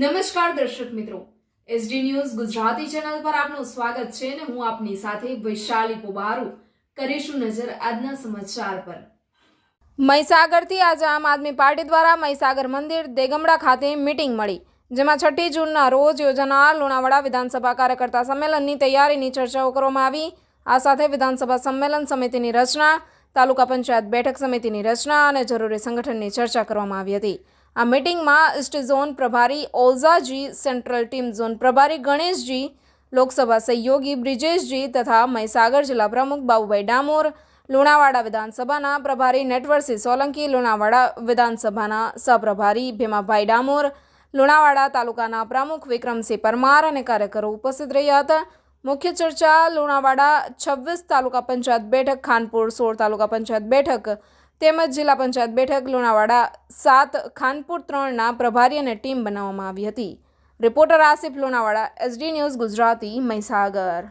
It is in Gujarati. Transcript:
નમસ્કાર દર્શક મિત્રો. એસડી ન્યૂઝ ગુજરાતી ચેનલ પર આપનું સ્વાગત છે અને હું આપની સાથે વૈશાલી પોબારુ કરીશું નજર આજના સમાચાર પર. મહીસાગરથી આજે આમ આદમી પાર્ટી દ્વારા મહીસાગર મંદિર દેગમડા ખાતે મીટિંગ મળી, જેમાં છઠ્ઠી જૂનના રોજ યોજાનાર લુણાવાડા વિધાનસભા કાર્યકર્તા સંમેલનની તૈયારીની ચર્ચાઓ કરવામાં આવી. આ સાથે વિધાનસભા સંમેલન સમિતિની રચના, તાલુકા પંચાયત બેઠક સમિતિની રચના અને જરૂરી સંગઠનની ચર્ચા કરવામાં આવી હતી. આ મીટિંગમાં ઇસ્ટ ઝોન પ્રભારી ઓઝાજી સેન્ટ્રલ ટીમ ઝોન પ્રભારી ગણેશજી, લોકસભા સહયોગી બ્રિજેશજી તથા મહીસાગર જિલ્લા પ્રમુખ બાબુભાઈ ડામોર, લુણાવાડા વિધાનસભાના પ્રભારી નેટવરસિંહ સોલંકી, લુણાવાડા વિધાનસભાના સહપ્રભારી ભીમાભાઈ ડામોર, લુણાવાડા તાલુકાના પ્રમુખ વિક્રમસિંહ પરમાર અને કાર્યકરો ઉપસ્થિત રહ્યા હતા. મુખ્ય ચર્ચા લુણાવાડા છવ્વીસ તાલુકા પંચાયત બેઠક, ખાનપુર સોળ તાલુકા પંચાયત બેઠક તેમજ જિલ્લા પંચાયત બેઠક લુણાવાડા સાત, ખાનપુર ત્રણના પ્રભારી અને ટીમ બનાવવામાં આવી હતી. Reporter Asif Lunawada, S D news Gujarati Mahisagar.